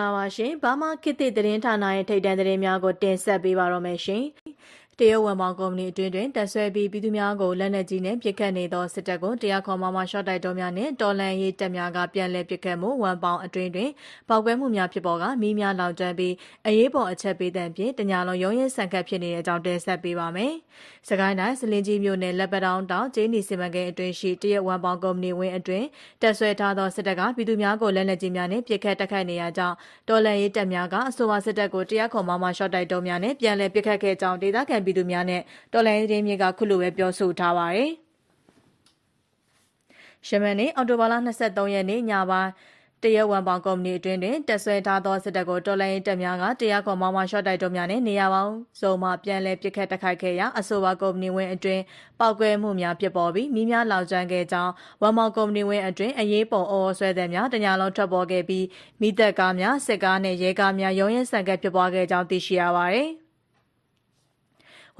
္ဂလာပါရှင်။ဘာမှခေတ်သစ်သတင်းဌာနရဲ့ထိပ်တန်းသတင်းများကိုတင်ဆက်ပေးပါတော့မယ်ရှင်။ တရုတ်ဝန်ပေါင်းကုမ္ပဏီအတွင်းတွင်တက်ဆွဲပြီးပြည်သူများကိုလက်နက်ကြီးနဲ့ပစ်ခတ်နေသောစစ်တပ်ကိုတရားခေါ်မှမှရှော့တိုက်တော်များနဲ့တော်လန်ရေးတပ်များကပြန်လည်ပစ်ခတ်မှုဝန်ပေါင်းအတွင်းတွင်ပောက်ကွဲမှုများဖြစ်ပေါ်ကမိများလောင်ကျွမ်းပြီးအရေးပေါ်အချက်ပေးတဲ့ဖြင့်တညာလုံးရုံးရဲဆန်ခတ်ဖြစ်နေတဲ့အကြောင်းတင်ဆက်ပေးပါမယ်။စကိုင်းတိုင်းစလင်ကြီးမြို့နယ်လက်ပတောင်းတောင်ကျင်းနီစီမံကိန်းအတွင်းရှိတရုတ်ဝန်ပေါင်းကုမ္ပဏီဝင်းအတွင်းတက်ဆွဲထားသောစစ်တပ်ကပြည်သူများကိုလက်နက်ကြီးများနဲ့ပစ်ခတ်တိုက်ခိုက်နေရကြောင်းတော်လန်ရေးတပ်များကအဆိုပါစစ်တပ်ကိုတရားခေါ်မှမှရှော့တိုက်တော်များနဲ့ပြန်လည်ပစ်ခတ်ခဲ့ကြောင်းဒေသခံပြည်သူများနဲ့တော်လိုင်းရင်းမြစ်ကခုလိုပဲပြောဆိုထားပါတယ်။ရှမန်နေ့အော်တိုဘာလ23ရက်နေ့ညပိုင်းတရဝန်ပေါင်ကုမ္ပဏီအတွင်းတွင်တက်ဆွဲထားသောစစ်တပ်ကိုတော်လိုင်းတပ်များကတရားခေါ်မောင်းမှရှော့တိုက်တော်များနဲ့နေရာပေါင်းစုံမှပြန်လည်ပစ်ခတ်တိုက်ခိုက်ခဲ့ရာအဆိုပါကုမ္ပဏီဝင်အတွင်းပောက်ကွဲမှုများဖြစ်ပေါ်ပြီးမိများလောင်ကျွမ်းခဲ့ကြောင်းဝန်ပေါင်ကုမ္ပဏီဝင်အတွင်းအရေးပုံအော်ဆွဲတဲ့များတညာလုံးထွက်ပေါ်ခဲ့ပြီးမိသက်ကားများစစ်ကားနဲ့ရဲကားများရုံးရဲဆန်ကပ်ဖြစ်ပွားခဲ့ကြောင်းသိရှိရပါသည်။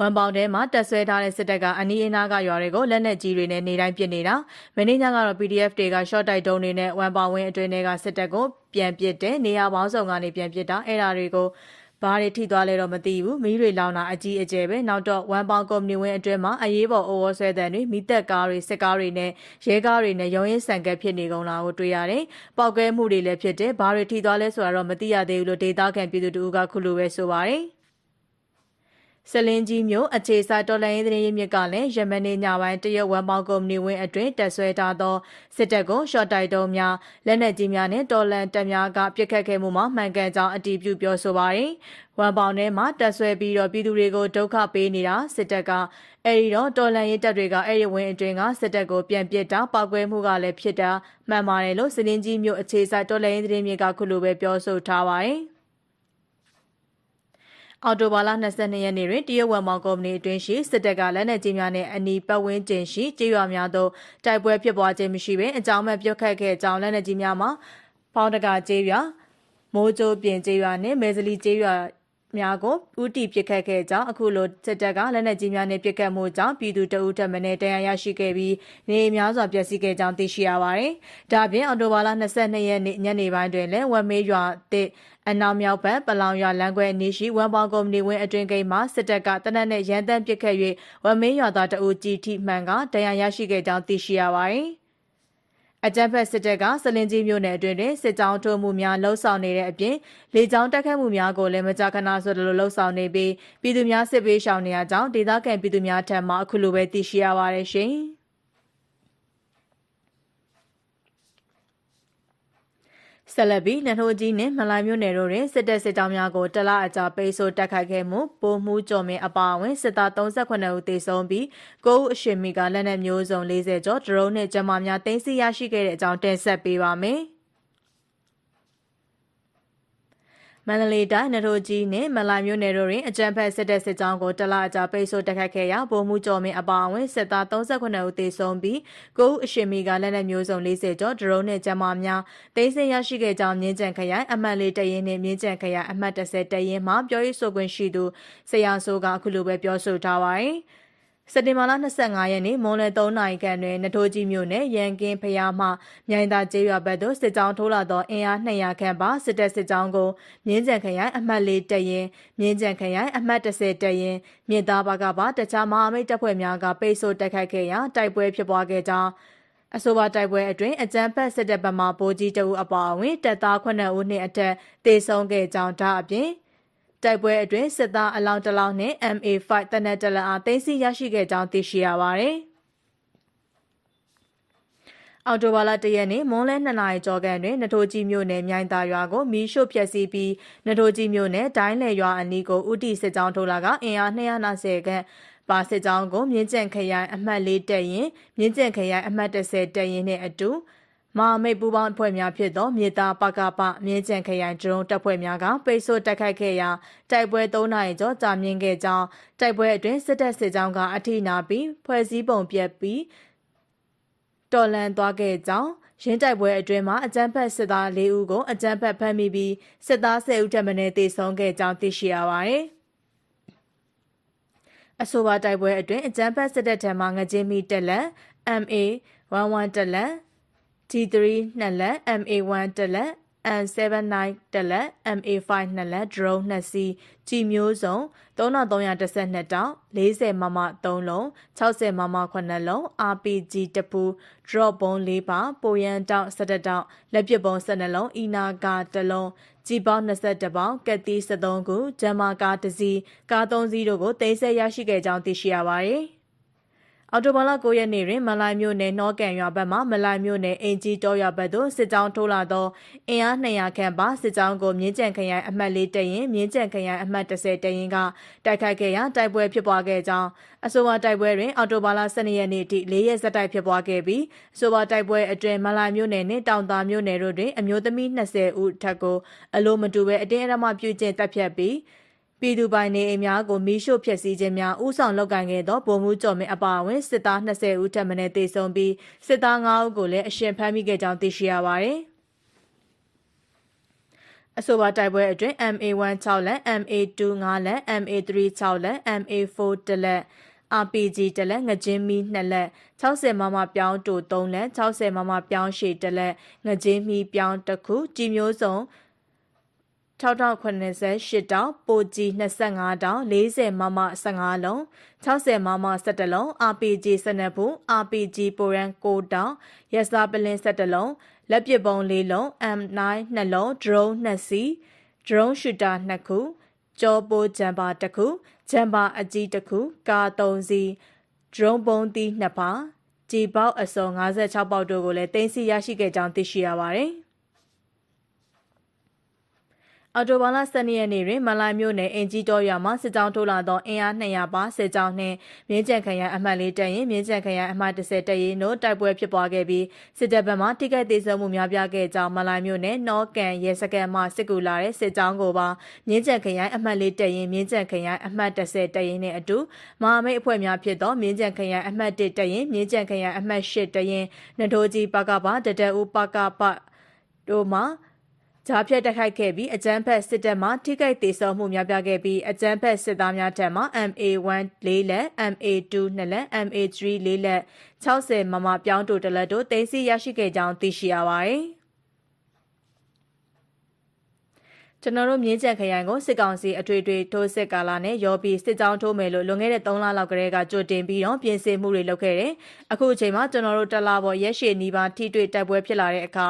ဝမ်ပေါင်ထဲမှာတက်ဆွဲထားတဲ့စစ်တပ်ကအနီးအနားကရွာတွေကိုလက်နက်ကြီးတွေနဲ့နေတိုင်းပစ်နေတာမင်းညကတော့ PDF တွေက short တိုက်တုံးတွေနဲ့ဝမ်ပေါင်ဝင်းအတွင်းတွေကစစ်တပ်ကိုပြန်ပစ်တဲ့နေရာပေါင်းစုံကနေပြန်ပစ်တာအဲ့ဒါတွေကိုဘာတွေထိသွားလဲတော့မသိဘူးမီးတွေလောင်တာအကြီးအကျယ်ပဲနောက်တော့ဝမ်ပေါင်ကုမ္ပဏီဝင်းအတွင်းမှာအရေးပေါ်အိုးဝဆွဲတဲ့တွေမိသက်ကားတွေစစ်ကားတွေနဲ့ရဲကားတွေနဲ့ရုံးရင်ဆန်ကက်ဖြစ်နေကုန်တာကိုတွေ့ရတယ်။ပောက်ကွဲမှုတွေလည်းဖြစ်တယ်။ဘာတွေထိသွားလဲဆိုတာတော့မသိရသေးဘူးလို့ဒေတာခန်ပြည်သူတို့ကခုလိုပဲဆိုပါတယ်။ စလင်းကြီးမြို့အခြေဆိုင်တော်လိုင်းရေးသတင်းရင်းမြစ်ကလည်းယမန်နေ့ညပိုင်းတရုတ်ဝန်ပေါင်းကုမ္ပဏီဝင်းအတွင်းတက်ဆွဲထားသောစစ်တပ်ကိုရှော့တိုက်တုံးများလက်နက်ကြီးများနဲ့တော်လန်တပ်များကပြစ်ခတ်ခဲ့မှုမှာမှန်ကန်ကြောင်းအတည်ပြုပြောဆိုပါတယ်။ဝန်ပေါင်းထဲမှာတက်ဆွဲပြီးတော့ပြည်သူတွေကိုဒုက္ခပေးနေတာစစ်တပ်ကအဲဒီတော့တော်လန်ရေးတပ်တွေကအဲဒီဝင်းအတွင်းကစစ်တပ်ကိုပြန်ပစ်တာပောက်ကွဲမှုကလည်းဖြစ်တာမှန်ပါတယ်လို့စလင်းကြီးမြို့အခြေဆိုင်တော်လန်ရေးသတင်းမြစ်ကခုလိုပဲပြောဆိုထားပါတယ်။ အော်တိုဘာလ22ရက်နေ့တွင်တရုတ်ဝမ်မောင်ကုမ္ပဏီအတွင်းရှိစစ်တပ်ကလက်နက်ကြီးများနဲ့အနီးပတ်ဝန်းကျင်ရှိကြေးရွာများသို့တိုက်ပွဲဖြစ်ပွားခြင်းမရှိဘဲအကြောင်းမဲ့ပြုတ်ခတ်ခဲ့ကြောင်းလက်နက်ကြီးများမှာဖောင်းတကာကြေးရွာမိုးကြိုးပြင်ကြေးရွာနဲ့မဲစလီကြေးရွာများကိုဥတီပစ်ခတ်ခဲ့ကြောင်းအခုလိုစစ်တပ်ကလက်နက်ကြီးများနဲ့ပစ်ခတ်မှုကြောင့်ပြည်သူတအုပ်ထက်မင်းတရားရရှိခဲ့ပြီးနေများစွာပျက်စီးခဲ့ကြောင်းသိရှိရပါတယ်။ဒါပြင်အော်တိုဘာလ22ရက်နေ့ညနေပိုင်းတွင်လည်းဝက်မေးရွာတဲ့ အနောက်မြောက်ဘက်ပလောင်ရွာလမ်းခွဲအနီးရှိဝန်ပေါင်ကုမ္ပဏီဝင်းအတွင်ဂိတ်မှာစစ်တပ်ကတနက်နဲ့ရန်တမ်းပစ်ခတ်၍ဝက်မေးရွာသားတအုပ်ကြီးထိမှန်ကတရားရရှိခဲ့ကြောင်းသိရှိရပါတယ်။အကြမ်းဖက်စစ်တပ်ကစလင်ကြီးမြို့နယ်အတွင်းတွင်စစ်ကြောင်းထိုးမှုများလှုံ့ဆော်နေတဲ့အပြင်လေကြောင်းတိုက်ခတ်မှုများကိုလည်းမကြာခဏဆိုသလိုလှုံ့ဆော်နေပြီးပြည်သူများစစ်ပေးရှောင်နေရကြောင်းဒေသခံပြည်သူများထံမှအခုလိုပဲသိရှိရပါတယ်ရှင်။ ဆက်လက်ပြီးနထိုးကြီးနဲ့မလိုင်မြို့နယ်တို့တွင်စစ်တပ်စစ်ကြောင်းများကိုတလအကြာပိတ်ဆို့တိုက်ခိုက်ခဲ့မှုပိုမှုကျော်မင်းအပါအဝင်စစ်သား38ဦးသေဆုံးပြီး9ဦးအရှင်မီကလက်နက်မျိုးစုံ40ကျော်ဒရုန်းနဲ့ဂျမားများတင်စီရရှိခဲ့တဲ့အကြောင်းတင်ဆက်ပေးပါမယ်။ မန္တလေးတိုင်းနထိုးကြီးနဲ့မလိုင်မြို့နယ်တို့တွင်အကြမ်းဖက်စစ်တပ်စစ်ကြောင်းကိုတလအကြာပိတ်ဆို့တိုက်ခတ်ခဲ့ရာဗိုလ်မှူးကျော်မင်းအပါအဝင်စစ်သား38ဦးသေဆုံးပြီး9ဦးအရှင်မီကလက်နက်မျိုးစုံ40ကျော်ဒရုန်းနဲ့ဂျမားများတင်ဆက်ရရှိခဲ့ကြောင်းမြင်းကြံခရိုင်အမှတ်လေးတရင်နဲ့မြင်းကြံခရိုင်အမှတ်30တရင်မှပြောရေးဆိုခွင့်ရှိသူဆရာဆိုးကအခုလိုပဲပြောဆိုထားပါတယ်။ စက်တင်ဘာလ25ရက်နေ့မွန်လယ်3နာရီခန့်တွင်နထိုးကြီးမြို့နယ်ရန်ကင်းဖျားမှမြိုင်သာကျေးရွာဘက်သို့စစ်ကြောင်းထိုးလာသောအင်အား200ခန့်ပါစစ်တပ်စစ်ကြောင်းကိုမြင်းကြံခရိုင်အမှတ်၄တပ်ရင်းမြင်းကြံခရိုင်အမှတ်30တပ်ရင်းမြစ်သားဘကပါတခြားမဟာမိတ်တပ်ဖွဲ့များကပိတ်ဆို့တိုက်ခိုက်ခဲ့ရာတိုက်ပွဲဖြစ်ပွားခဲ့ကြောင်းအဆိုပါတိုက်ပွဲအတွင်းအကြမ်းဖက်စစ်တပ်ဘက်မှဗိုလ်ကြီးတအုပ်အပါအဝင်တပ်သား9ဦးနှင့်အထက်တေဆုံးခဲ့ကြောင်းဒါအပြင် တိုက်ပွဲအတွင်းစစ်သားအလောင်းတလောင်းနဲ့ MA5 တနက်တလအားသိမ်းဆည်းရရှိခဲ့ကြောင်းသိရှိရပါတယ်။အော်တိုဘာလတရက်နေ့မွန်းလဲ2နာရီကျော်ကန်တွင်နထိုးကြီးမြို့နယ်မြိုင်သာရွာကိုမီးရှို့ဖျက်ဆီးပြီးနထိုးကြီးမြို့နယ်ဒိုင်းလေရွာအနီးကိုဥတီစစ်ကြောင်းထိုးလာကအင်အား290ခန့်ပါစစ်ကြောင်းကိုမြင်းကျန်ခရိုင်အမှတ်၄တက်ရင်မြင်းကျန်ခရိုင်အမှတ်30တက်ရင်နဲ့အတူ မဟာမိတ်ပူးပေါင်းအဖွဲ့များဖြစ်သောမြေသားပကပမြင်းကျန်ခရိုင်ဒရုန်းတပ်ဖွဲ့များကပိတ်ဆို့တိုက်ခိုက်ခဲ့ရာတိုက်ပွဲ၃နာရီကျော်ကြာမြင့်ခဲ့ကြောင်းတိုက်ပွဲအတွင်းစစ်တပ်စစ်ကြောင်းကအထိနာပြီးဖွဲ့စည်းပုံပြက်ပြီးတော်လန်သွားခဲ့ကြောင်းရင်းတိုက်ပွဲအတွင်းမှာအကြမ်းဖက်စစ်သား၄ဦးကိုအကြမ်းဖက်ဖမ်းမိပြီးစစ်သား၁၀ဦးထပ်မံတေဆုံးခဲ့ကြောင်းသိရှိရပါတယ်။အဆိုပါတိုက်ပွဲအတွင်းအကြမ်းဖက်စစ်တပ်ထံမှငကြင်းမီတက်လက် MA11 တက်လက် T3 နှစ်လက် MA1 တစ်လက် N79 တက်လက် MA5 နှစ်လက် drone နှစ်စီးကြီးမျိုးစုံ3312တောင်40မမ3လုံး60မမ9လုံး RPG တပူ drop ပုံး4ပါပိုရန်တောင်17တောင်လက်ပစ်ပုံး12လုံးအီနာကာ1လုံးကြီးပေါင်း22ပေါင်ကက်တီ73ခုဂျမ်မာကာ1စီးကား3စီးတို့ကိုတင်ဆက်ရရှိခဲ့ကြောင်းသိရှိရပါတယ်။ အော်တိုဘာလ9ရက်နေ့တွင်မလိုင်မြို့နယ်နှောကန်ရွာဘက်မှမလိုင်မြို့နယ်အင်ဂျီတောရွာဘက်သို့စစ်ကြောင်းထိုးလာသောအင်အား200ခန့်ပါစစ်ကြောင်းကိုမြင်းကြံခရိုင်အမှတ်၄တရင်မြင်းကြံခရိုင်အမှတ်30တရင်ကတိုက်ခိုက်ခဲ့ရာတိုက်ပွဲဖြစ်ပွားခဲ့ကြောင်းအဆိုပါတိုက်ပွဲတွင်အော်တိုဘာလ12ရက်နေ့ထိ၄ရက်ဆက်တိုက်ဖြစ်ပွားခဲ့ပြီးအဆိုပါတိုက်ပွဲအတွင်းမလိုင်မြို့နယ်နှင့်တောင်သာမြို့နယ်တို့တွင်အမျိုးသမီး20ဦးထက်ကိုအလိုမတူဘဲအတင်းအဓမ္မပြုကျင့်တပ်ဖြတ်ပြီး ပြည်သူပိုင်နေအိမ်များကိုမီးရှို့ဖျက်ဆီးခြင်းများဥဆောင်လုပ်ကိုင်ခဲ့သောဗိုလ်မှူးကျော်မင်းအပါအဝင်စစ်သား20ဦးထပ်မံတေဆုံးပြီးစစ်သား9ဦးကိုလည်းအရှင်ဖမ်းမိခဲ့ကြောင်းသိရှိရပါတယ်။အဆိုပါတိုက်ပွဲအတွင်း MA1 6လက် MA2 5လက် MA3 6လက် MA4 တလက် RPG တလက်ငကြင်းမီ2လက်60မမပြောင်းတူ3လက်60မမပြောင်းရှည်တလက်ငကြင်းမီပြောင်းတစ်ခုကြီးမျိုးစုံ 6088တောင်ပိုကြီး25တောင်40မမ15လုံး60မမ17လုံး RPG 12ဘူး RPG ပိုရန်9တောင်ရက်စားပလင်း17လုံးလက်ပစ်ပုံး၄လုံး M9 2လုံး drone 2စီး drone shooter 2ခုကြောပိုးဂျမ်ပါ1ခုဂျမ်ပါအကြီး1ခုကာ3စီး drone ပုံးသီး2ပါကြည်ပေါက်အစုံ56ပေါက်တို့ကိုလည်းတင်စီရရှိခဲ့ကြောင်းသိရှိရပါတယ်။ အော်တိုဘာလ12ရက်နေ့တွင်မလိုင်မြို့နယ်အင်ကြီးတော်ရွာမှစစ်ကြောင်းထိုးလာသောအင်အား200ပါစစ်ကြောင်းနှင့်မြင်းကြံခရိုင်အမှတ်၄တပ်ရင်မြင်းကြံခရိုင်အမှတ်30တပ်ရင်တို့တိုက်ပွဲဖြစ်ပွားခဲ့ပြီးစစ်တပ်ဘက်မှတိကျသေးဆုံးမှုများပြားခဲ့ကြောင်းမလိုင်မြို့နယ်နော့ကန်ရဲစခန်းမှစစ်ကူလာတဲ့စစ်ကြောင်းကိုပါမြင်းကြံခရိုင်အမှတ်၄တပ်ရင်မြင်းကြံခရိုင်အမှတ်30တပ်ရင်နဲ့အတူမဟာမိတ်အဖွဲ့များဖြစ်သောမြင်းကြံခရိုင်အမှတ်1တပ်ရင်မြင်းကြံခရိုင်အမှတ်8တပ်ရင်နထိုးကြီးပကပတတအူပကပတို့မှ ဂျားဖြတ်တိုက်ခိုက်ခဲ့ပြီးအကြမ်းဖက်စစ်တပ်မှထိခိုက်ဒေဆုံးမှုများပြခဲ့ပြီးအကြမ်းဖက်စစ်သားများထံမှ MA1 လေးလက် MA2 နှစ်လက် MA3 လေးလက်60မမပြောင်းတိုတလက်တို့တင်စီရရှိခဲ့ကြောင်းသိရှိရပါတယ်။ကျွန်တော်တို့မြင်းကြံခရိုင်ကိုစစ်ကောင်စီအထွေထွေထိုးစစ်ကာလာနဲ့ရောပြီးစစ်ကြောင်းထိုးမယ်လို့လွန်ခဲ့တဲ့3လလောက်ကတည်းကကြိုတင်ပြီးတော့ပြင်ဆင်မှုတွေလုပ်ခဲ့တယ်။အခုအချိန်မှာကျွန်တော်တို့တလာပေါ်ရက်ရှည်နီးပါးထိတွေ့တိုက်ပွဲဖြစ်လာတဲ့အခါ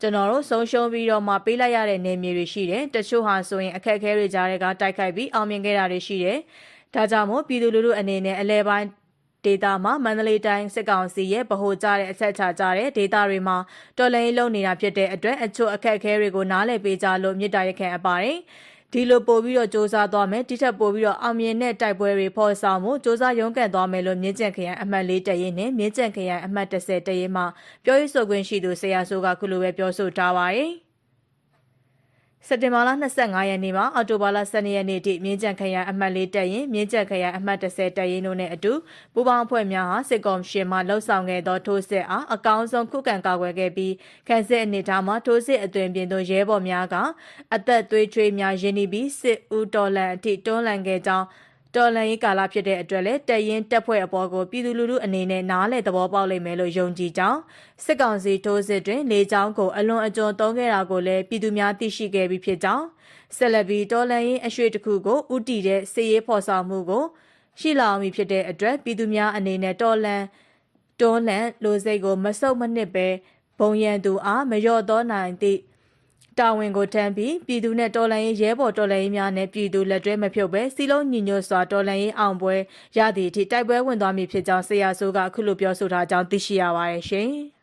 ကျွန်တော်တို့ဆုံးရှုံးပြီးတော့မှပေးလိုက်ရတဲ့နေမြေတွေရှိတယ်တချို့ဟာဆိုရင်အခက်အခဲတွေကြားတွေကတိုက်ခိုက်ပြီးအောင်မြင်ခဲ့တာတွေရှိတယ်ဒါကြောင့်မို့ပြည်သူလူထုအနေနဲ့အလဲပိုင်းဒေတာမှာမန္တလေးတိုင်းစစ်ကောင်စီရဲ့ဗဟိုကျတဲ့အဆက်ချကြတဲ့ဒေတာတွေမှာတော်လှန်ရေးလုပ်နေတာဖြစ်တဲ့အတွက်အချို့အခက်အခဲတွေကိုနားလည်ပေးကြလို့မြစ်တာရက်ခံအပ်ပါတယ်။ ဒီလိုပို့ပြီးတော့စ조사သွားမယ်တိထက်ပို့ပြီးတော့အောင်မြင်တဲ့တိုက်ပွဲတွေဖော်ဆောင်မှုစ조사ရုံးကန်သွားမယ်လို့မြင်းကျန်ခရိုင်အမှတ်၄တရင်နဲ့မြင်းကျန်ခရိုင်အမှတ်30တရင်မှာပြောရေးဆိုခွင့်ရှိသူဆရာဆိုကခုလိုပဲပြောဆိုထားပါတယ်။ စက်တင်ဘာလ25ရက်နေ့မှာအော်တိုဘာလ12ရက်နေ့ထိမြင်းကြံခရိုင်အမှတ်၄တပ်ရင်မြင်းကြံခရိုင်အမှတ်30တပ်ရင်တို့နဲ့အတူပူးပေါင်းအဖွဲ့များဟာစစ်ကော်မရှင်မှလှုပ်ဆောင်ခဲ့သောထိုးစစ်အားအကောင်းဆုံးခုခံကာကွယ်ခဲ့ပြီးခန့်စစ်အနေထားမှာထိုးစစ်အသွင်ပြင်သို့ရဲဘော်များကအသက်သွေးချွေးများရင်းနှီးပြီးစစ်ဦးတော်လန်အထိတွန်းလှန်ခဲ့ကြောင်း တော်လန်ရေးကာလဖြစ်တဲ့အတွက်လည်းတက်ရင်တက်ဖွဲ့အပေါ်ကိုပြည်သူလူထုအနေနဲ့နားလည်သဘောပေါက်လိမ့်မယ်လို့ယုံကြည်ကြောင်းစစ်ကောင်စီထိုးစစ်တွင်လေကြောင်းကိုအလွန်အကျွံသုံးခဲ့တာကိုလည်းပြည်သူများသိရှိခဲ့ပြီးဖြစ်ကြောင်းဆက်လက်ပြီးတော်လန်ရေးအရွှေတစ်ခုကိုဥတီတဲ့စီရေးဖော်ဆောင်မှုကိုရှိလာအောင်ဖြစ်တဲ့အတွက်ပြည်သူများအနေနဲ့တော်လန်တွန်းလန်လိုစိတ်ကိုမဆုတ်မနစ်ပဲဘုံရန်သူအားမလျော့သောနိုင်သည့် တာဝန်ကိုထမ်းပြီးပြည်သူနဲ့တော်လှန်ရေးရဲဘော်တော်လှန်ရေးများနဲ့ပြည်သူလက်တွဲမဖြုတ်ပဲစီလုံးညီညွတ်စွာတော်လှန်ရေးအောင်ပွဲရသည့်အထိတိုက်ပွဲဝင်သွားမည်ဖြစ်ကြောင်းဆရာဆိုးကအခုလိုပြောဆိုထားကြောင်းသိရှိရပါတယ်ရှင်။